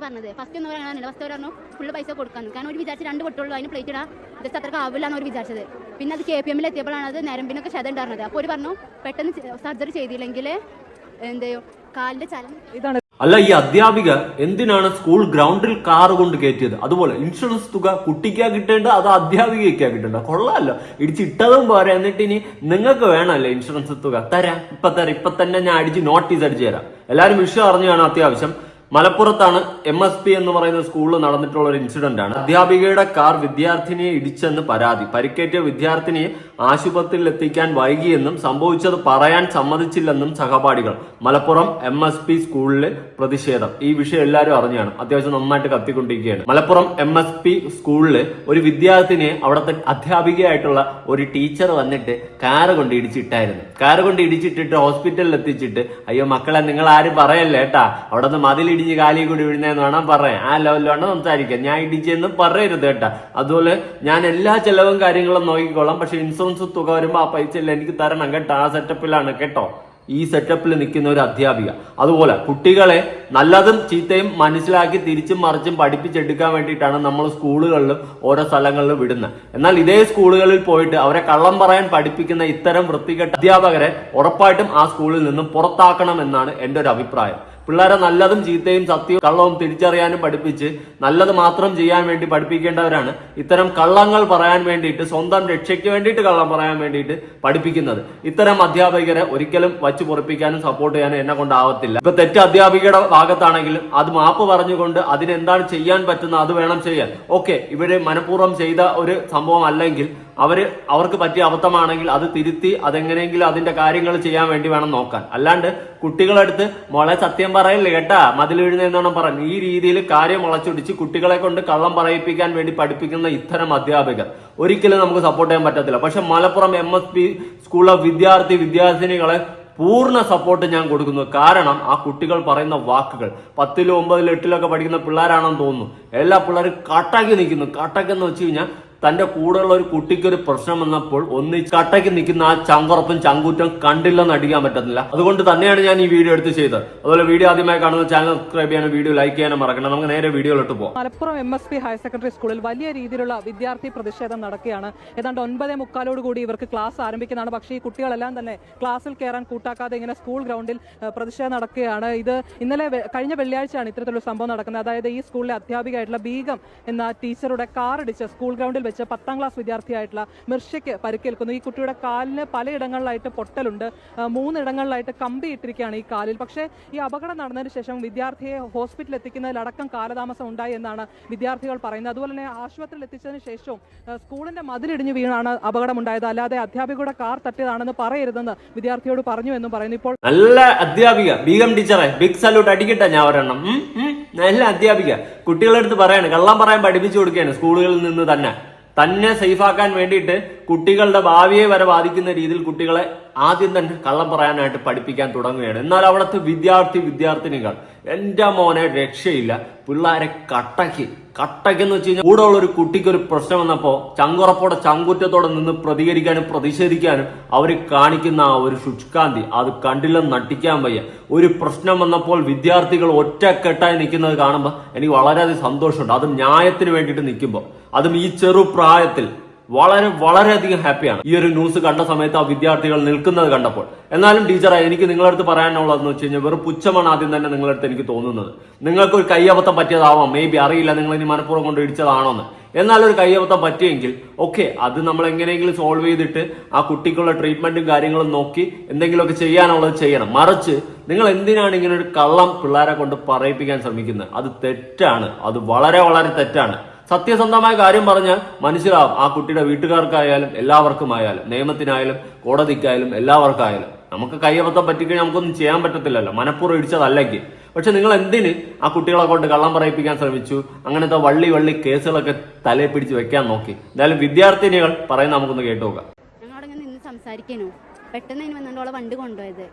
അത് പറഞ്ഞത്. ഫസ്റ്റ് എന്ന് പറയാനില്ല ഫസ്റ്റ് അവർ പറഞ്ഞു ഫുള്ള് പൈസ കൊടുക്കാന്ന്. കാരണം ഒരു വിചാരിച്ച് രണ്ട് പൊട്ടുള്ളൂ. അതിന് പ്ലേറ്റ് ഇടാം ജസ്റ്റ് അത്രയ്ക്ക് ആവില്ല എന്ന് അവർ വിചാരിച്ചത്. പിന്നെ അത് കെ പി എമ്മിൽ എത്തിയപ്പോഴാണ് അത് നരമ്പിനൊക്കെ ക്ഷതം ഉണ്ടായിരുന്നത്. അപ്പോൾ ഒരു പറഞ്ഞു പെട്ടെന്ന് സർജറി ചെയ്തില്ലെങ്കിൽ എന്ത് ചെയ്യും? കാലിന്റെ ചലനം ഇതാണ് അല്ല ഈ അധ്യാപിക എന്തിനാണ് സ്കൂൾ ഗ്രൗണ്ടിൽ കാർ കൊണ്ട് കയറ്റിയത്? അതുപോലെ ഇൻഷുറൻസ് തുക കുട്ടിക്കാ കിട്ടേണ്ട അത് അധ്യാപികയ്ക്കാ കിട്ടേണ്ട? കൊള്ളാമല്ലോ ഇടിച്ചിട്ടതും പോരാ. എന്നിട്ട് ഇനി നിങ്ങൾക്ക് വേണമല്ലേ ഇൻഷുറൻസ് തുക? തരാം. ഇപ്പൊ തരാം. ഇപ്പൊ തന്നെ ഞാൻ അടിച്ച് നോട്ടീസ് അടിച്ചു തരാം. എല്ലാവരും വിഷയം അറിഞ്ഞു വേണം അത്യാവശ്യം. മലപ്പുറത്താണ് എം എസ് പി എന്ന് പറയുന്ന സ്കൂളിൽ നടന്നിട്ടുള്ള ഒരു ഇൻസിഡന്റ് ആണ്. അധ്യാപികയുടെ കാർ വിദ്യാർത്ഥിനിയെ ഇടിച്ചെന്ന് പരാതി. പരിക്കേറ്റ വിദ്യാർത്ഥിനിയെ ആശുപത്രിയിൽ എത്തിക്കാൻ വൈകിയെന്നും സംഭവിച്ചത് പറയാൻ സമ്മതിച്ചില്ലെന്നും സഹപാഠികൾ. മലപ്പുറം എം എസ് പി സ്കൂളിലെ പ്രതിഷേധം. ഈ വിഷയം എല്ലാവരും അറിഞ്ഞാണ്. അത്യാവശ്യം നന്നായിട്ട് കത്തിക്കൊണ്ടിരിക്കുകയാണ്. മലപ്പുറം എം എസ് പി സ്കൂളിൽ ഒരു വിദ്യാർത്ഥിനിയെ അവിടുത്തെ അധ്യാപികയായിട്ടുള്ള ഒരു ടീച്ചർ വന്നിട്ട് കാറ് കൊണ്ട് ഇടിച്ചിട്ടായിരുന്നു. കാറ് കൊണ്ട് ഇടിച്ചിട്ടിട്ട് ഹോസ്പിറ്റലിൽ എത്തിച്ചിട്ട് അയ്യോ മക്കളെ നിങ്ങൾ ആരും പറയല്ലേ കേട്ടാ അവിടെ നിന്ന് മതിലിടിച്ച് കാലിൽ കൂടി വീഴുന്നതെന്ന് വേണം പറയാൻ. ആ ലെവലിലാണ് സംസാരിക്കാം ഞാൻ ഇടിച്ചെന്ന് പറയരുത് കേട്ടാ. അതുപോലെ ഞാൻ എല്ലാ ചെലവും കാര്യങ്ങളും നോക്കിക്കോളാം. പക്ഷെ ഇൻഷുറൻസ് തുക വരുമ്പോൾ ആ പൈസ എല്ലാം എനിക്ക് തരണം കേട്ടോ. ആ സെറ്റപ്പിലാണ് കേട്ടോ. ഈ സെറ്റപ്പിൽ നിൽക്കുന്ന ഒരു അധ്യാപിക. അതുപോലെ കുട്ടികളെ നല്ലതും ചീത്തയും മനസ്സിലാക്കി തിരിച്ചും മറിച്ചും പഠിപ്പിച്ചെടുക്കാൻ വേണ്ടിയിട്ടാണ് നമ്മൾ സ്കൂളുകളിലും ഓരോ സ്ഥലങ്ങളിലും വിടുന്നത്. എന്നാൽ ഇതേ സ്കൂളുകളിൽ പോയിട്ട് അവരെ കള്ളം പറയാൻ പഠിപ്പിക്കുന്ന ഇത്തരം വൃത്തികെട്ട അധ്യാപകരെ ഉറപ്പായിട്ടും ആ സ്കൂളിൽ നിന്നും പുറത്താക്കണം എന്നാണ് എന്റെ ഒരു അഭിപ്രായം. പിള്ളേരെ നല്ലതും ചീത്തയും സത്യവും കള്ളവും തിരിച്ചറിയാനും പഠിപ്പിച്ച് നല്ലത് മാത്രം ചെയ്യാൻ വേണ്ടി പഠിപ്പിക്കേണ്ടവരാണ് ഇത്തരം കള്ളങ്ങൾ പറയാൻ വേണ്ടിയിട്ട് സ്വന്തം രക്ഷയ്ക്ക് വേണ്ടിയിട്ട് കള്ളം പറയാൻ വേണ്ടിയിട്ട് പഠിപ്പിക്കുന്നത്. ഇത്തരം അധ്യാപകരെ ഒരിക്കലും വച്ചു പൊറിപ്പിക്കാനും സപ്പോർട്ട് ചെയ്യാനും എന്നെ കൊണ്ടാവത്തില്ല. ഇപ്പൊ തെറ്റ് അധ്യാപികയുടെ ഭാഗത്താണെങ്കിലും അത് മാപ്പ് പറഞ്ഞുകൊണ്ട് അതിനെന്താണ് ചെയ്യാൻ പറ്റുന്ന അത് വേണം ചെയ്യാൻ. ഓക്കെ ഇവർ മനഃപൂർവം ചെയ്ത ഒരു സംഭവം അല്ലെങ്കിൽ അവർ അവർക്ക് പറ്റിയ അബദ്ധമാണെങ്കിൽ അത് തിരുത്തി അതെങ്ങനെയെങ്കിലും അതിന്റെ കാര്യങ്ങൾ ചെയ്യാൻ വേണ്ടി വേണം നോക്കാൻ. അല്ലാണ്ട് കുട്ടികളെടുത്ത് മോളെ സത്യം പറയല്ലേ കേട്ടാ മതിൽ വീഴുന്നതെന്നാണ് പറഞ്ഞു ഈ രീതിയിൽ കാര്യം മുളച്ചൊടിച്ച് കുട്ടികളെ കൊണ്ട് കള്ളം പറയിപ്പിക്കാൻ വേണ്ടി പഠിപ്പിക്കുന്ന ഇത്തരം അധ്യാപകർ. ഒരിക്കലും നമുക്ക് സപ്പോർട്ട് ചെയ്യാൻ പറ്റത്തില്ല. പക്ഷെ മലപ്പുറം എം എസ് പി സ്കൂളിലെ വിദ്യാർത്ഥി വിദ്യാർത്ഥിനികളെ പൂർണ സപ്പോർട്ട് ഞാൻ കൊടുക്കുന്നു. കാരണം ആ കുട്ടികൾ പറയുന്ന വാക്കുകൾ പത്തിലും ഒമ്പതിലും എട്ടിലൊക്കെ പഠിക്കുന്ന പിള്ളേരാണെന്ന് തോന്നുന്നു. എല്ലാ പിള്ളേരും കട്ടാക്കി നിൽക്കുന്നു. കട്ടക്കെന്ന് വെച്ച് കഴിഞ്ഞാൽ തന്റെ കൂടെയുള്ള ഒരു കുട്ടിക്ക് ഒരു പ്രശ്നം വന്നപ്പോൾ ഒന്ന് കട്ടയ്ക്ക് നിൽക്കുന്ന ആ ചങ്കുറപ്പും ചങ്കൂറ്റം കണ്ടില്ലെന്ന് അടിക്കാൻ പറ്റുന്നില്ല അതുകൊണ്ട് തന്നെയാണ് ഞാൻ ഈ വീഡിയോ എടുത്ത് ചെയ്തത്. അതുപോലെ വീഡിയോ ആദ്യമായി കാണുന്ന ചാനൽ സബ്സ്ക്രൈബ് ചെയ്യാനും വീഡിയോ ലൈക്ക് ചെയ്യാനും മറക്കണം നമുക്ക് നേരെ വീഡിയോയിലോട്ട് പോകാം Malappuram M S P higher secondary സ്കൂളിൽ വലിയ രീതിയിലുള്ള വിദ്യാർത്ഥി പ്രതിഷേധം നടക്കുകയാണ്. ഏതാണ്ട് ഒൻപതേ മുക്കാലോട് കൂടി ഇവർക്ക് ക്ലാസ് ആരംഭിക്കുന്നതാണ്. പക്ഷേ ഈ കുട്ടികളെല്ലാം തന്നെ ക്ലാസ്സിൽ കയറാൻ കൂട്ടാക്കാതെ ഇങ്ങനെ സ്കൂൾ ഗ്രൗണ്ടിൽ പ്രതിഷേധം നടക്കുകയാണ്. ഇത് ഇന്നലെ കഴിഞ്ഞ വെള്ളിയാഴ്ചയാണ് ഇത്തരത്തിലുള്ള സംഭവം നടക്കുന്നത്. അതായത് ഈ സ്കൂളിലെ അധ്യാപികയായിട്ടുള്ള ബീഗം എന്ന ടീച്ചറുടെ കാർ ഇടിച്ച് സ്കൂൾ ഗ്രൗണ്ടിൽ വെച്ച് പത്താം ക്ലാസ് വിദ്യാർത്ഥിയായിട്ടുള്ള മിർഷയ്ക്ക് പരിക്കേൽക്കുന്നു. ഈ കുട്ടിയുടെ കാലിന് പലയിടങ്ങളിലായിട്ട് പൊട്ടലുണ്ട്. മൂന്നിടങ്ങളിലായിട്ട് കമ്പി ഇട്ടിരിക്കുകയാണ് ഈ കാലിൽ. പക്ഷേ ഈ അപകടം നടന്നതിന് ശേഷം വിദ്യാർത്ഥിയെ ഹോസ്പിറ്റലിൽ എത്തിക്കുന്നതിലടക്കം കാലതാമസം ഉണ്ടായി എന്നാണ് വിദ്യാർത്ഥികൾ പറയുന്നത്. അതുപോലെ തന്നെ ആശുപത്രിയിൽ എത്തിച്ചതിന് ശേഷവും സ്കൂളിന്റെ മതിലിടിഞ്ഞു വീണാണ് അപകടമുണ്ടായത്. അല്ലാതെ അധ്യാപികയുടെ കാർ തട്ടിയതാണെന്ന് പറയരുതെന്ന് വിദ്യാർത്ഥിയോട് പറഞ്ഞു എന്നും പറയുന്നു. ഇപ്പോൾ നല്ല അധ്യാപിക. ബീഗം ടീച്ചറെ ബിഗ് സല്യൂട്ട് അടിക്കട്ടെ ഞാൻ ഒരെണ്ണം. നല്ല അധ്യാപിക. കുട്ടികളെടുത്ത് പറയാണ് കള്ളം പറയാൻ പഠിപ്പിച്ചു കൊടുക്കുകയാണ് സ്കൂളുകളിൽ നിന്ന് തന്നെ. തന്നെ സേഫാക്കാൻ വേണ്ടിയിട്ട് കുട്ടികളുടെ ഭാവിയെ വരെ ബാധിക്കുന്ന രീതിയിൽ കുട്ടികളെ ആദ്യം തന്നെ കള്ളം പറയാനായിട്ട് പഠിപ്പിക്കാൻ തുടങ്ങുകയാണ്. എന്നാൽ അവിടുത്തെ വിദ്യാർത്ഥി വിദ്യാർത്ഥിനികൾ എന്റെ മോനെ രക്ഷയില്ല. പിള്ളേരെ കട്ടയ്ക്ക് കട്ടയ്ക്ക് എന്ന് വെച്ച് കഴിഞ്ഞാൽ കൂടെ ഉള്ള ഒരു കുട്ടിക്ക് ഒരു പ്രശ്നം വന്നപ്പോൾ ചങ്കുറപ്പോടെ ചങ്കുറ്റത്തോടെ നിന്ന് പ്രതികരിക്കാനും പ്രതിഷേധിക്കാനും അവർ കാണിക്കുന്ന ആ ഒരു ശുഷ്കാന്തി അത് കണ്ടില്ലെന്ന് നട്ടിക്കാൻ വയ്യ. ഒരു പ്രശ്നം വന്നപ്പോൾ വിദ്യാർത്ഥികൾ ഒറ്റക്കെട്ടായി നിൽക്കുന്നത് കാണുമ്പോൾ എനിക്ക് വളരെയധികം സന്തോഷമുണ്ട്. അതും ന്യായത്തിന് വേണ്ടിയിട്ട് നിൽക്കുമ്പോൾ അതും ഈ ചെറു പ്രായത്തിൽ വളരെ വളരെയധികം ഹാപ്പിയാണ്. ഈ ഒരു ന്യൂസ് കണ്ട സമയത്ത് ആ വിദ്യാർത്ഥികൾ നിൽക്കുന്നത് കണ്ടപ്പോൾ. എന്നാലും ടീച്ചറെ എനിക്ക് നിങ്ങളുടെ അടുത്ത് പറയാനുള്ളതെന്ന് വെച്ച് കഴിഞ്ഞാൽ വെറും പുച്ഛമാണ് ആദ്യം തന്നെ നിങ്ങളുടെ അടുത്ത് എനിക്ക് തോന്നുന്നത്. നിങ്ങൾക്ക് ഒരു കയ്യബദ്ധം പറ്റിയതാവാം. മേ ബി അറിയില്ല. നിങ്ങൾ ഇനി മനഃപൂർവം കൊണ്ട് ഇടിച്ചതാണോന്ന്. എന്നാൽ ഒരു കയ്യബദ്ധം പറ്റിയെങ്കിൽ ഓക്കെ അത് നമ്മൾ എങ്ങനെയെങ്കിലും സോൾവ് ചെയ്തിട്ട് ആ കുട്ടിക്കുള്ള ട്രീറ്റ്മെന്റും കാര്യങ്ങളും നോക്കി എന്തെങ്കിലുമൊക്കെ ചെയ്യാനുള്ളത് ചെയ്യണം. മറിച്ച് നിങ്ങൾ എന്തിനാണ് ഇങ്ങനെ ഒരു കള്ളം പിള്ളേരെ കൊണ്ട് പറയിപ്പിക്കാൻ ശ്രമിക്കുന്നത്? അത് തെറ്റാണ്. അത് വളരെ വളരെ തെറ്റാണ്. സത്യസന്ധമായ കാര്യം പറഞ്ഞാൽ മനസ്സിലാവും ആ കുട്ടിയുടെ വീട്ടുകാർക്കായാലും എല്ലാവർക്കുമായാലും നിയമത്തിനായാലും കോടതിക്കായാലും എല്ലാവർക്കായാലും. നമുക്ക് കൈയബദ്ധം പറ്റിക്കഴിഞ്ഞാൽ നമുക്കൊന്നും ചെയ്യാൻ പറ്റത്തില്ലല്ലോ. മനഃപൂർവം ഇടിച്ചതല്ലെങ്കിൽ. പക്ഷെ നിങ്ങൾ എന്തിന് ആ കുട്ടികളെ കൊണ്ട് കള്ളം പറയിപ്പിക്കാൻ ശ്രമിച്ചു? അങ്ങനത്തെ വള്ളി വള്ളി കേസുകളൊക്കെ തലയിൽ പിടിച്ച് വെക്കാൻ നോക്കി. എന്തായാലും വിദ്യാർത്ഥിനികൾ പറയുന്ന നമുക്കൊന്ന് കേട്ടു നോക്കാം. സംസാരിക്കാനു. പെട്ടെന്ന് വണ്ടി കൊണ്ടുപോയത്.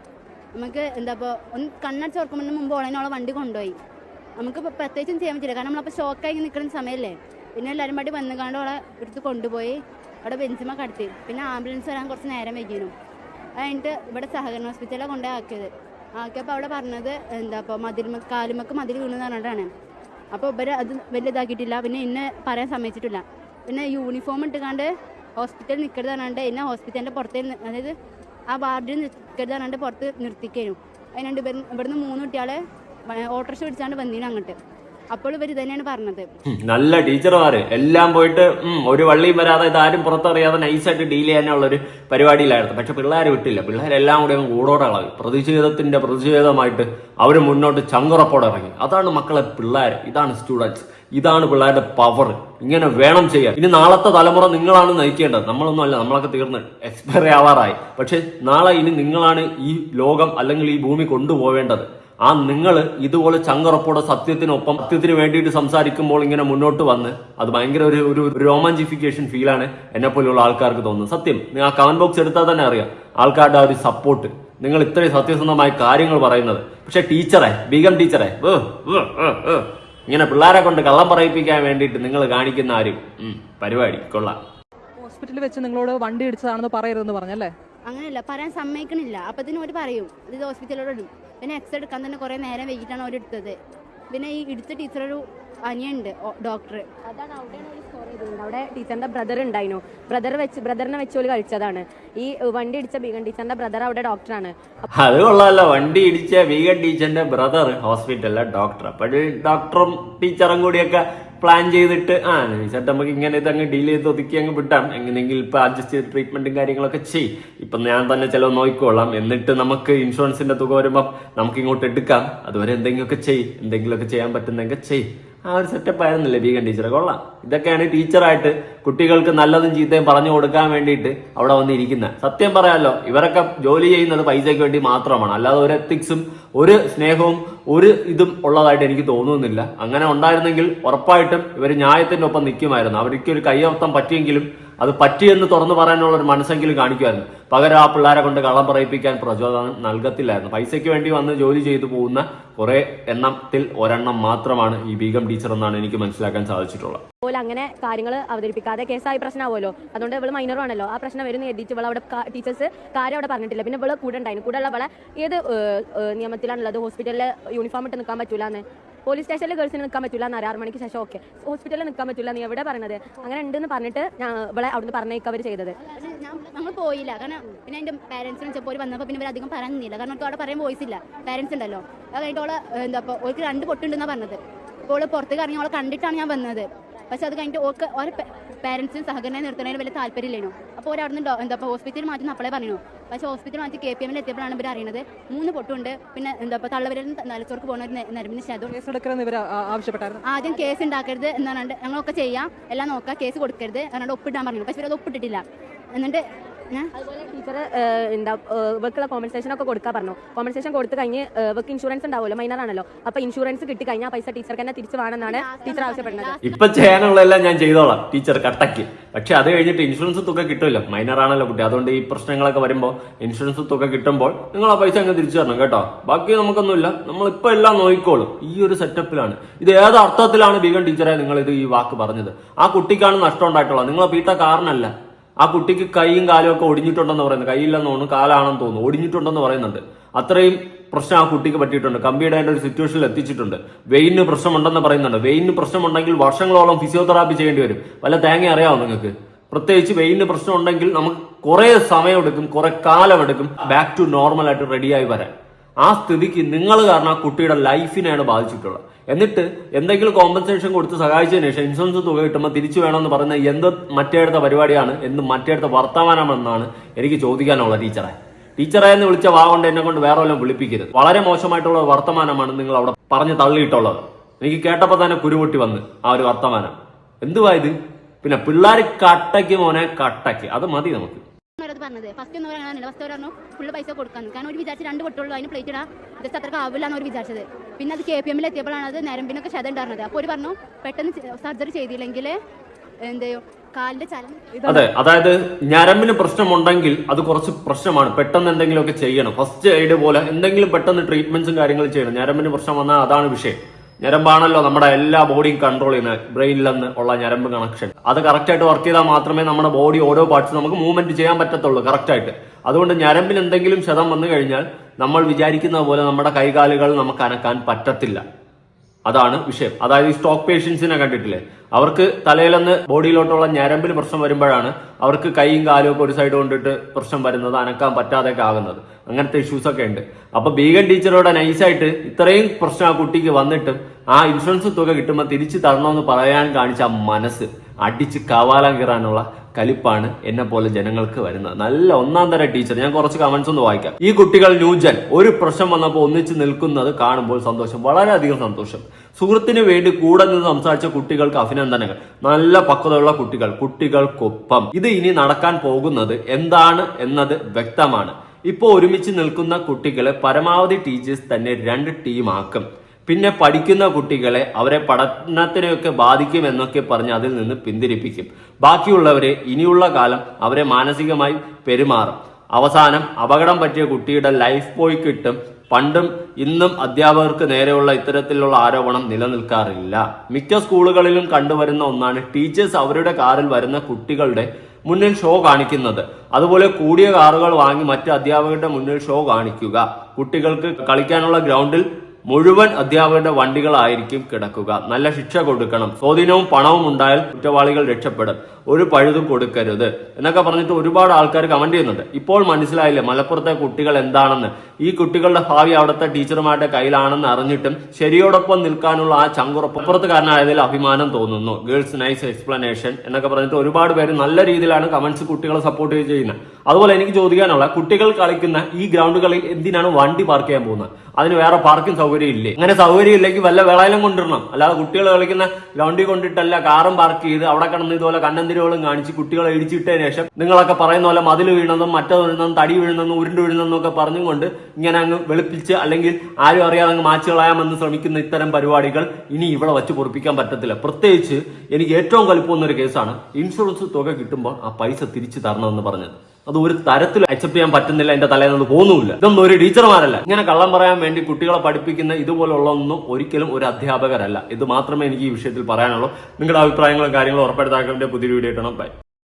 നമുക്ക് എന്താ ഇപ്പോൾ കണ്ണടച്ച് ഓർക്കുമ്പോൾ മുമ്പ് ഓളെ വണ്ടി കൊണ്ടുപോയി. നമുക്ക് പ്രത്യേകിച്ചും ചെയ്യാൻ പറ്റില്ല. കാരണം നമ്മളപ്പോൾ ഷോക്കായി നിൽക്കുന്ന സമയമല്ലേ പിന്നെ എല്ലാവരും പാടി വന്നുകാണ്ട് അവളെ എടുത്ത് കൊണ്ടുപോയി അവിടെ ബെഞ്ചിമ കടത്തി. പിന്നെ ആംബുലൻസ് വരാൻ കുറച്ച് നേരം വൈകിയിരുന്നു അത് ഇവിടെ സഹകരണ ഹോസ്പിറ്റലിലാണ് കൊണ്ടേ ആക്കിയത്. ആക്കിയപ്പോൾ അവിടെ പറഞ്ഞത് എന്താ അപ്പോൾ മതിൽ കാലുമക്ക് മതിൽ വീണെന്ന് പറഞ്ഞിട്ടാണ്. അപ്പോൾ ഇവരെ അത് വലിയ ഇതാക്കിയിട്ടില്ല പിന്നെ എന്നെ പറയാൻ സമ്മതിച്ചിട്ടില്ല. പിന്നെ യൂണിഫോം ഇട്ടുകാണ്ട് ഹോസ്പിറ്റലിൽ നിൽക്കരുത് പറഞ്ഞാണ്ട് എന്നെ ഹോസ്പിറ്റലിന്റെ പുറത്തേ അതായത് ആ വാർഡിൽ നിൽക്കരുത് പറഞ്ഞാണ്ട് പുറത്ത് നിർത്തിക്കാനും. അതിനുണ്ട് ഇവിടുന്ന് മൂന്ന് കുട്ടികളെ ഓട്ടോറിക്ഷ പിടിച്ചാണ്ട് വന്നീന അങ്ങോട്ട്. അപ്പോൾ ഇവർ തന്നെയാണ് പറഞ്ഞത്. നല്ല ടീച്ചർമാര്. എല്ലാം പോയിട്ട് ഒരു വള്ളിയും വരാതെ ഇതാരും പുറത്തറിയാതെ നൈസായിട്ട് ഡീൽ ചെയ്യാനുള്ള ഒരു പരിപാടിയിലായിരുന്നു. പക്ഷെ പിള്ളേർ വിട്ടില്ല. പിള്ളേരെല്ലാം കൂടി കൂടോടെ കളവി പ്രതിഷേധത്തിന്റെ പ്രതിഷേധമായിട്ട് അവർ മുന്നോട്ട് ചങ്കുറപ്പോടെ ഇറങ്ങി അതാണ് മക്കളെ പിള്ളേർ ഇതാണ് സ്റ്റുഡൻസ് ഇതാണ് പിള്ളേരുടെ പവർ ഇങ്ങനെ വേണം ചെയ്യാൻ. ഇനി നാളത്തെ തലമുറ നിങ്ങളാണ് നയിക്കേണ്ടത്. നമ്മളൊന്നും അല്ല നമ്മളൊക്കെ തീർന്ന് എക്സ്പയർ ആവാറായി. പക്ഷെ നാളെ ഇനി നിങ്ങളാണ് ഈ ലോകം അല്ലെങ്കിൽ ഈ ഭൂമി കൊണ്ടുപോവേണ്ടത്. ആ നിങ്ങൾ ഇതുപോലെ ചങ്ങറപ്പോടെ സത്യത്തിനൊപ്പം സത്യത്തിന് വേണ്ടിയിട്ട് സംസാരിക്കുമ്പോൾ ഇങ്ങനെ മുന്നോട്ട് വന്ന് അത് ഭയങ്കര ഒരു ഒരു രോമാഞ്ചിഫിക്കേഷൻ ഫീലാണ് എന്നെ പോലെയുള്ള ആൾക്കാർക്ക് തോന്നുന്നത്. സത്യം. നിങ്ങൾ ആ കമന്റ് ബോക്സ് എടുത്താൽ തന്നെ അറിയാം. ആൾക്കാരുടെ ആ ഒരു സപ്പോർട്ട് നിങ്ങൾ ഇത്രയും സത്യസന്ധമായ കാര്യങ്ങൾ പറയുന്നത്. പക്ഷെ ടീച്ചറെ ബീഗം ടീച്ചറെ. ഇങ്ങനെ പിള്ളേരെ കൊണ്ട് കള്ളം പറയിപ്പിക്കാൻ വേണ്ടിയിട്ട് നിങ്ങൾ കാണിക്കുന്ന ആരും പരിപാടി. കൊള്ളാം. ഹോസ്പിറ്റലിൽ വെച്ച് നിങ്ങളോട് വണ്ടി ഇടിച്ചതാണെന്ന് പറയരുതെന്ന് പറഞ്ഞല്ലേ? അങ്ങനെയല്ല പറയാൻ സമ്മതിക്കണില്ല. അപ്പത്തിന് ഒരു പറയും. ഇത് ഹോസ്പിറ്റലോട് ഇടും. പിന്നെ എക്സ് എടുക്കാൻ തന്നെ കുറേ നേരം വൈകിട്ടാണ് അവർ എടുത്തത്. പിന്നെ ഈ ഇടിച്ച ടീച്ചറൊരു അനിയുണ്ട് ഡോക്ടർ അതാണ് അവിടെയാണ് ഒരു സ്കോർ ചെയ്തിട്ടുണ്ട് അവിടെ ടീച്ചറിന്റെ ബ്രദർ ഉണ്ടായിരുന്നു. ബ്രദർ വെച്ച് ബ്രദറിനെ വെച്ച് ഒരു കഴിച്ചതാണ് ഈ വണ്ടി ഇടിച്ച ബീഗൻ ടീച്ചറിന്റെ ബ്രദർ അവിടെ ഡോക്ടറാണ് അത് കൊള്ളാമല്ലോ വണ്ടി ഇടിച്ച ബീഗൻ ടീച്ചറിന്റെ ബ്രദർ ഹോസ്പിറ്റലിലെ ഡോക്ടർ അപ്പോൾ ഡോക്ടറും ടീച്ചറും കൂടിയൊക്കെ പ്ലാൻ ചെയ്തിട്ട് ആ ചേട്ടൻ നമുക്ക് ഇങ്ങനെ ഇതങ്ങ് ഡീൽ ചെയ്ത് ഒതുക്കി അങ്ങ് വിട്ടാം എങ്ങനെയെങ്കിലും ഇപ്പൊ അഡ്ജസ്റ്റ് ചെയ്ത് ട്രീറ്റ്മെന്റും കാര്യങ്ങളൊക്കെ ചെയ് ഇപ്പൊ ഞാൻ തന്നെ ചിലവ് നോക്കിക്കോളാം. എന്നിട്ട് നമുക്ക് ഇൻഷുറൻസിന്റെ തുക വരുമ്പം നമുക്ക് ഇങ്ങോട്ട് എടുക്കാം. അതുവരെ എന്തെങ്കിലുമൊക്കെ ചെയ് എന്തെങ്കിലുമൊക്കെ ചെയ്യാൻ പറ്റുന്നെങ്കിൽ ചെയ് ആ ഒരു സെറ്റപ്പ് ആയിരുന്നില്ലേ വീഗൻ ടീച്ചറെ കൊള്ളാം. ഇതൊക്കെയാണ് ടീച്ചറായിട്ട് കുട്ടികൾക്ക് നല്ലതും ചീത്തയും പറഞ്ഞു കൊടുക്കാൻ വേണ്ടിയിട്ട് അവിടെ വന്നിരിക്കുന്നത് സത്യം പറയാമല്ലോ ഇവരൊക്കെ ജോലി ചെയ്യുന്നത് പൈസയ്ക്ക് വേണ്ടി മാത്രമാണ്. അല്ലാതെ ഒരു എത്തിക്സും ഒരു സ്നേഹവും ഒരു ഇതും ഉള്ളതായിട്ട് എനിക്ക് തോന്നുന്നില്ല. അങ്ങനെ ഉണ്ടായിരുന്നെങ്കിൽ ഉറപ്പായിട്ടും ഇവർ ന്യായത്തിന്റെ ഒപ്പം നിൽക്കുമായിരുന്നു. അവർക്ക് ഒരു കയ്യർത്ഥം പറ്റിയെങ്കിലും അത് പറ്റിയെന്ന് തുറന്നു പറയാനുള്ള ഒരു മനസ്സെങ്കിലും കാണിക്കുമായിരുന്നു പകരം ആ പിള്ളേരെ കൊണ്ട് കള്ളം പറയിപ്പിക്കാൻ പ്രചോദനം നൽകത്തില്ലായിരുന്നു. പൈസയ്ക്ക് വേണ്ടി വന്ന് ജോലി ചെയ്തു പോകുന്ന കുറെ എണ്ണത്തിൽ ഒരെണ്ണം മാത്രമാണ് ഈ ബീഗം ടീച്ചർ എന്നാണ് എനിക്ക് മനസ്സിലാക്കാൻ സാധിച്ചിട്ടുള്ളത്. അതുപോലെ അങ്ങനെ കാര്യങ്ങൾ അവതരിപ്പിക്കാതെ കേസായി പ്രശ്നമാവുമല്ലോ. അതുകൊണ്ട് ഇവൾ മൈനറും ആണല്ലോ. ആ പ്രശ്നം വരുന്ന എഴുതിയിട്ട് ഇവൾ അവിടെ ടീച്ചേഴ്സ് കാര്യം അവിടെ പറഞ്ഞിട്ടില്ല. പിന്നെ ഇവൾ കൂടെ ഉണ്ടായിരുന്നു. കൂടെ ഉള്ള ഇവളെ ഏത് നിയമത്തിലാണുള്ളത്? ഹോസ്പിറ്റലിൽ യൂണിഫോം ഇട്ട് നിൽക്കാൻ പറ്റൂല എന്ന് പോലീസ് സ്റ്റേഷനിൽ ഗേൾസിന് നിൽക്കാൻ പറ്റില്ല എന്ന് ആറ് മണിക്ക് ശേഷം ഓക്കെ ഹോസ്പിറ്റലിൽ നിൽക്കാൻ പറ്റില്ല നീ എവിടെ പറഞ്ഞത് അങ്ങനെ ഉണ്ടെന്ന് പറഞ്ഞിട്ട് ഞാൻ ഇവിടെ അവിടുന്ന് പറഞ്ഞേക്ക് അവർ ചെയ്തത്. നമ്മൾ പോയില്ല. കാരണം പിന്നെ എന്റെ പാരൻസിന് ചെപ്പോൾ വന്നപ്പോൾ പിന്നെ അധികം പറഞ്ഞില്ല. കാരണം അവർക്ക് അവിടെ പറയാൻ വോയിസ് ഇല്ല. പാരൻസ് ഉണ്ടല്ലോ. അത് കഴിഞ്ഞിട്ട് അവളെ എന്താ അപ്പോൾ ഓൾക്ക് രണ്ട് പൊട്ടുണ്ടെന്നാണ് പറഞ്ഞത്. അപ്പോൾ അവൾ പുറത്തേക്ക് ഇറങ്ങി ഓളെ കണ്ടിട്ടാണ് ഞാൻ വന്നത്. പക്ഷെ അത് കഴിഞ്ഞിട്ട് ഓൾക്ക് ഓരോ പാരൻസിനും സഹകരണം നിർത്തുന്നതിന് വലിയ താല്പര്യമില്ലേനു. അപ്പോൾ നിന്ന് എന്താ ഹോസ്പിറ്റലിൽ മാറ്റി നപ്പളെ പറഞ്ഞു പക്ഷേ ഹോസ്പിറ്റലിൽ മാറ്റി കെ പി എമ്മിൽ എത്തിയപ്പോഴാണ് ഇവർ അറിയുന്നത് മൂന്ന് പൊട്ടുണ്ട്. പിന്നെ എന്താ ഇപ്പോൾ തള്ളവരിൽ നിലച്ചോർക്ക് പോകുന്ന ഒരു നരമ്പിന് ശതം ആദ്യം കേസ് ഉണ്ടാക്കരുത് എന്നാണ്. ഞങ്ങളൊക്കെ ചെയ്യാം. എല്ലാം നോക്കാം. കേസ് കൊടുക്കരുത്. എന്നാണ്ട് ഒപ്പിടാൻ പറഞ്ഞു പക്ഷെ ഇവരത് ഒപ്പിട്ടിട്ടില്ല. എന്നിട്ട് അതുപോലെ ടീച്ചർ എന്താ കോമ്പൻസേഷൻ ഒക്കെ കൊടുക്കാൻ പറഞ്ഞു. കോമ്പൻസേഷൻ കൊടുത്തു കഴിഞ്ഞ് വർക്ക് ഇൻഷുറൻസ് ഉണ്ടാവുമല്ലോ മൈനർ ആണല്ലോ. അപ്പൊ ഇൻഷുറൻസ് കിട്ടി കഴിഞ്ഞാൽ പൈസ ടീച്ചർക്ക് തന്നെ തിരിച്ചു വേണമെന്നാണ് ടീച്ചർ ആവശ്യപ്പെടുന്നത്. ഇപ്പൊ ചെയ്യാനുള്ളതെല്ലാം ഞാൻ ചെയ്തോളാം ടീച്ചർ കട്ടക്ക്. പക്ഷെ അത് കഴിഞ്ഞിട്ട് ഇൻഷുറൻസ് തുക കിട്ടുമല്ലോ. മൈനർ ആണല്ലോ കുട്ടി. അതുകൊണ്ട് ഈ പ്രശ്നങ്ങളൊക്കെ വരുമ്പോൾ ഇൻഷുറൻസ് തുക കിട്ടുമ്പോൾ നിങ്ങൾ ആ പൈസ അങ്ങ് തിരിച്ചു തരണം കേട്ടോ. ബാക്കി നമുക്കൊന്നുമില്ല. നമ്മൾ ഇപ്പൊ എല്ലാം നോക്കിക്കോളും. ഈ ഒരു സെറ്റപ്പിലാണ് ഇത് ഏത് അർത്ഥത്തിലാണ് ബീഗൻ ടീച്ചറെ നിങ്ങൾ ഇത് ഈ വാക്ക് പറഞ്ഞത്? ആ കുട്ടിക്കാണ് നഷ്ടം ഉണ്ടായിട്ടുള്ളത്. നിങ്ങളെ പീട്ട കാരണല്ല. ആ കുട്ടിക്ക് കൈയും കാലും ഒക്കെ ഒടിഞ്ഞിട്ടുണ്ടെന്ന് പറയുന്നത്. കൈയില്ലെന്ന് തോന്നുന്നു കാലാണെന്ന് തോന്നുന്നു. ഒടിഞ്ഞിട്ടുണ്ടെന്ന് പറയുന്നുണ്ട്. അത്രയും പ്രശ്നം ആ കുട്ടിക്ക് പറ്റിയിട്ടുണ്ട്. കമ്പിയുടെ ഒരു സിറ്റുവേഷനിൽ എത്തിച്ചിട്ടുണ്ട്. വെയിന് പ്രശ്നമുണ്ടെന്ന് പറയുന്നുണ്ട്. വെയിന് പ്രശ്നമുണ്ടെങ്കിൽ വർഷങ്ങളോളം ഫിസിയോതെറാപ്പി ചെയ്യേണ്ടി വരും. വല്ല തേങ്ങ അറിയാമോ നിങ്ങൾക്ക്? പ്രത്യേകിച്ച് വെയിന് പ്രശ്നം ഉണ്ടെങ്കിൽ നമുക്ക് കുറേ സമയമെടുക്കും കുറെ കാലമെടുക്കും ബാക്ക് ടു നോർമൽ ആയിട്ട് റെഡിയായി വരാൻ. ആ സ്ഥിതിക്ക് നിങ്ങൾ കാരണം ആ കുട്ടിയുടെ ലൈഫിനെയാണ് ബാധിച്ചിട്ടുള്ളത്. എന്നിട്ട് എന്തെങ്കിലും കോമ്പൻസേഷൻ കൊടുത്ത് സഹായിച്ചതിന് ശേഷം ഇൻഷുറൻസ് തുക കിട്ടുമ്പോൾ തിരിച്ചു വേണമെന്ന് പറയുന്ന എന്ത് മറ്റേടുത്ത പരിപാടിയാണ് എന്ത് മറ്റേടുത്ത വർത്തമാനമെന്നാണ് എനിക്ക് ചോദിക്കാനുള്ള ടീച്ചറെ. ടീച്ചറെ എന്ന് വിളിച്ച വാ കൊണ്ട് എന്നെ കൊണ്ട് വേറെ വല്ലതും വിളിപ്പിക്കരുത്. വളരെ മോശമായിട്ടുള്ള വർത്തമാനമാണ് നിങ്ങൾ അവിടെ പറഞ്ഞ് തള്ളിയിട്ടുള്ളത്. എനിക്ക് കേട്ടപ്പോൾ തന്നെ കുരുപൊട്ടി വന്ന് ആ ഒരു വർത്തമാനം. എന്തുവായത് പിന്നെ പിള്ളേർ കട്ടയ്ക്ക് മോനെ കട്ടയ്ക്ക്. അത് മതി നമുക്ക്. പറഞ്ഞത്. ഫസ്റ്റ് എന്ന് പറയുന്നത് ഫസ്റ്റ് അവർ പറഞ്ഞു ഫുള്ള് പൈസ കൊടുക്കാന്ന് കാരണം ഒരു വിചാരിച്ച് രണ്ട് പൊട്ടുള്ളൂ. അതിന് പ്ലേറ്റ് ഇടാം ജസ്റ്റ് അത്രയ്ക്ക് ആവില്ല എന്ന് ഒരു വിചാരിച്ചത്. പിന്നെ അത് കെ പി എമ്മിൽ എത്തിയപ്പോഴാണ് അത് നരമ്പിനൊക്കെ ക്ഷതം ഉണ്ടായിരുന്നത്. അപ്പോൾ ഒരു പറഞ്ഞു പെട്ടെന്ന് സർജറി ചെയ്തില്ലെങ്കിൽ എന്ത് അതെ അതായത് ഞരമ്പിന് പ്രശ്നമുണ്ടെങ്കിൽ അത് കുറച്ച് പ്രശ്നമാണ്. പെട്ടെന്ന് എന്തെങ്കിലുമൊക്കെ ചെയ്യണം. ഫസ്റ്റ് എയ്ഡ് പോലെ എന്തെങ്കിലും പെട്ടെന്ന് ട്രീറ്റ്മെന്റ്സും കാര്യങ്ങളും ചെയ്യണം. ഞരമ്പിന് പ്രശ്നം വന്നാൽ അതാണ് വിഷയം. ഞരമ്പാണല്ലോ നമ്മുടെ എല്ലാ ബോഡിയും കൺട്രോൾ ചെയ്യുന്നത്. ബ്രെയിനിൽ നിന്ന് ഉള്ള ഞരമ്പ് കണക്ഷൻ അത് കറക്റ്റ് ആയിട്ട് വർക്ക് ചെയ്താൽ മാത്രമേ നമ്മുടെ ബോഡി ഓരോ പാർട്സ് നമുക്ക് മൂവ്മെന്റ് ചെയ്യാൻ പറ്റത്തുള്ളൂ കറക്റ്റ് ആയിട്ട്. അതുകൊണ്ട് ഞരമ്പിൽ എന്തെങ്കിലും ക്ഷതം വന്നു കഴിഞ്ഞാൽ നമ്മൾ വിചാരിക്കുന്ന പോലെ നമ്മുടെ കൈകാലുകൾ നമുക്ക് അനക്കാൻ പറ്റത്തില്ല. അതാണ് വിഷയം. അതായത് ഈ സ്റ്റോക്ക് പേഷ്യൻസിനെ കണ്ടിട്ടില്ലേ? അവർക്ക് തലയിലൊന്ന് ബോഡിയിലോട്ടുള്ള ഞരമ്പിൽ പ്രശ്നം വരുമ്പോഴാണ് അവർക്ക് കൈയും കാലും ഒക്കെ ഒരു സൈഡ് കൊണ്ടിട്ട് പ്രശ്നം വരുന്നത് അനക്കാൻ പറ്റാതെയൊക്കെ ആകുന്നത്. അങ്ങനത്തെ ഇഷ്യൂസ് ഒക്കെ ഉണ്ട്. അപ്പൊ ബീഗൻ ടീച്ചറോട് നൈസായിട്ട് ഇത്രയും പ്രശ്നം ആ കുട്ടിക്ക് വന്നിട്ടും ആ ഇൻഷുറൻസ് തുക കിട്ടുമ്പോൾ തിരിച്ചു തരണമെന്ന് പറയാൻ കാണിച്ച മനസ്സ് അടിച്ച് കവാലം കയറാനുള്ള കലിപ്പാണ് എന്നെ പോലെ ജനങ്ങൾക്ക് വരുന്നത്. നല്ല ഒന്നാം തര ടീച്ചർ. ഞാൻ കുറച്ച് കമന്റ്സ് ഒന്ന് വായിക്കാം. ഈ കുട്ടികൾ ന്യൂജൻ ഒരു പ്രശ്നം വന്നപ്പോൾ ഒന്നിച്ച് നിൽക്കുന്നത് കാണുമ്പോൾ സന്തോഷം. വളരെയധികം സന്തോഷം. സുഹൃത്തിന് വേണ്ടി കൂടെ നിന്ന് സംസാരിച്ച കുട്ടികൾക്ക് അഭിനന്ദനങ്ങൾ. നല്ല പക്വതയുള്ള കുട്ടികൾ. കുട്ടികൾക്കൊപ്പം. ഇത് ഇനി നടക്കാൻ പോകുന്നത് എന്താണ് എന്നത് വ്യക്തമാണ്. ഇപ്പോൾ ഒരുമിച്ച് നിൽക്കുന്ന കുട്ടികളെ പരമാവധി ടീച്ചേഴ്സ് തന്നെ രണ്ട് ടീമാക്കും പിന്നെ പഠിക്കുന്ന കുട്ടികളെ അവരെ പഠനത്തിനെയൊക്കെ ബാധിക്കുമെന്നൊക്കെ പറഞ്ഞ് അതിൽ നിന്ന് പിന്തിരിപ്പിക്കും. ബാക്കിയുള്ളവരെ ഇനിയുള്ള കാലം അവരെ മാനസികമായി പെരുമാറും. അവസാനം അപകടം പറ്റിയ കുട്ടിയുടെ ലൈഫ് ബോയ് കിട്ടും. പണ്ടും ഇന്നും അധ്യാപകർക്ക് നേരെയുള്ള ഇത്തരത്തിലുള്ള ആരോപണം നിലനിൽക്കാറില്ല. മിക്ക സ്കൂളുകളിലും കണ്ടുവരുന്ന ഒന്നാണ് ടീച്ചേഴ്സ് അവരുടെ കാറിൽ വരുന്ന കുട്ടികളുടെ മുന്നിൽ ഷോ കാണിക്കുന്നത്. അതുപോലെ കൂടിയ കാറുകൾ വാങ്ങി മറ്റ് അധ്യാപകരുടെ മുന്നിൽ ഷോ കാണിക്കുക. കുട്ടികൾക്ക് കളിക്കാനുള്ള ഗ്രൗണ്ടിൽ മുഴുവൻ അധ്യാപകരുടെ വണ്ടികളായിരിക്കും കിടക്കുക. നല്ല ശിക്ഷ കൊടുക്കണം. സ്വാധീനവും പണവും ഉണ്ടായാൽ കുറ്റവാളികൾ രക്ഷപ്പെടും. ഒരു പഴുതും കൊടുക്കരുത്. എന്നൊക്കെ പറഞ്ഞിട്ട് ഒരുപാട് ആൾക്കാർ കമന്റ് ചെയ്യുന്നുണ്ട്. ഇപ്പോൾ മനസ്സിലായില്ലേ മലപ്പുറത്തെ കുട്ടികൾ എന്താണെന്ന്? ഈ കുട്ടികളുടെ ഭാവി അവിടുത്തെ ടീച്ചർമാരുടെ കയ്യിലാണെന്ന് അറിഞ്ഞിട്ടും ശരിയോടൊപ്പം നിൽക്കാനുള്ള ആ ചങ്കുറപ്പുറത്തുകാരനായതിൽ അഭിമാനം തോന്നുന്നു. ഗേൾസ് നൈസ് എക്സ്പ്ലനേഷൻ എന്നൊക്കെ പറഞ്ഞിട്ട് ഒരുപാട് പേര് നല്ല രീതിയിലാണ് കമന്റ്സ് കുട്ടികളെ സപ്പോർട്ട് ചെയ്യുന്നത്. അതുപോലെ എനിക്ക് ചോദിക്കാനുള്ള കുട്ടികൾ കളിക്കുന്ന ഈ ഗ്രൗണ്ടുകളിൽ എന്തിനാണ് വണ്ടി പാർക്ക് ചെയ്യാൻ പോകുന്നത്? അതിന് വേറെ പാർക്കിംഗ് സൗകര്യം ഇല്ലേ? അങ്ങനെ സൗകര്യം ഇല്ലെങ്കിൽ വല്ല വേളയിലും കൊണ്ടിടണം അല്ലാതെ കുട്ടികൾ കളിക്കുന്ന ഗ്രൗണ്ടിൽ കൊണ്ടിട്ടല്ല കാറും പാർക്ക് ചെയ്ത് അവിടെ കിടന്ന് ഇതുപോലെ കണ്ണന്തിരുകളും കാണിച്ച് കുട്ടികളെ ഇടിച്ചിട്ടതിന് ശേഷം നിങ്ങളൊക്കെ പറയുന്ന പോലെ മതിൽ വീഴുന്നതും മറ്റോ വീഴുന്നതും തടി വീഴുന്നതും ഉരുണ്ട് വീഴുന്നതും ഒക്കെ പറഞ്ഞുകൊണ്ട് ഇങ്ങനെ അങ്ങ് വെളുപ്പിച്ച് അല്ലെങ്കിൽ ആരും അറിയാതെ അങ്ങ് മാച്ച് കളയാമെന്ന് ശ്രമിക്കുന്ന ഇത്തരം പരിപാടികൾ ഇനി ഇവിടെ വച്ച് പൊറിപ്പിക്കാൻ പറ്റത്തില്ല. പ്രത്യേകിച്ച് എനിക്ക് ഏറ്റവും കലിപ്പുന്ന ഒരു കേസാണ് ഇൻഷുറൻസ് തുക കിട്ടുമ്പോൾ ആ പൈസ തിരിച്ചു തരണമെന്ന് പറഞ്ഞത്. അത് ഒരു തരത്തിൽ അക്സെപ്റ്റ് ചെയ്യാൻ പറ്റുന്നില്ല എന്റെ തലയിൽ നിന്ന് പോകുന്നുമില്ല. ഇതൊന്നും ഒരു ടീച്ചർമാരല്ല. ഇങ്ങനെ കള്ളം പറയാൻ വേണ്ടി കുട്ടികളെ പഠിപ്പിക്കുന്ന ഇതുപോലുള്ള ഒന്നും ഒരിക്കലും ഒരു അധ്യാപകരല്ല. ഇത് മാത്രമേ എനിക്ക് ഈ വിഷയത്തിൽ പറയാനുള്ളൂ. നിങ്ങളുടെ അഭിപ്രായങ്ങളും കാര്യങ്ങളും ഉറപ്പെടുത്താക്കേണ്ട പുതിയ വീഡിയോ ഇട്ടണം ബൈ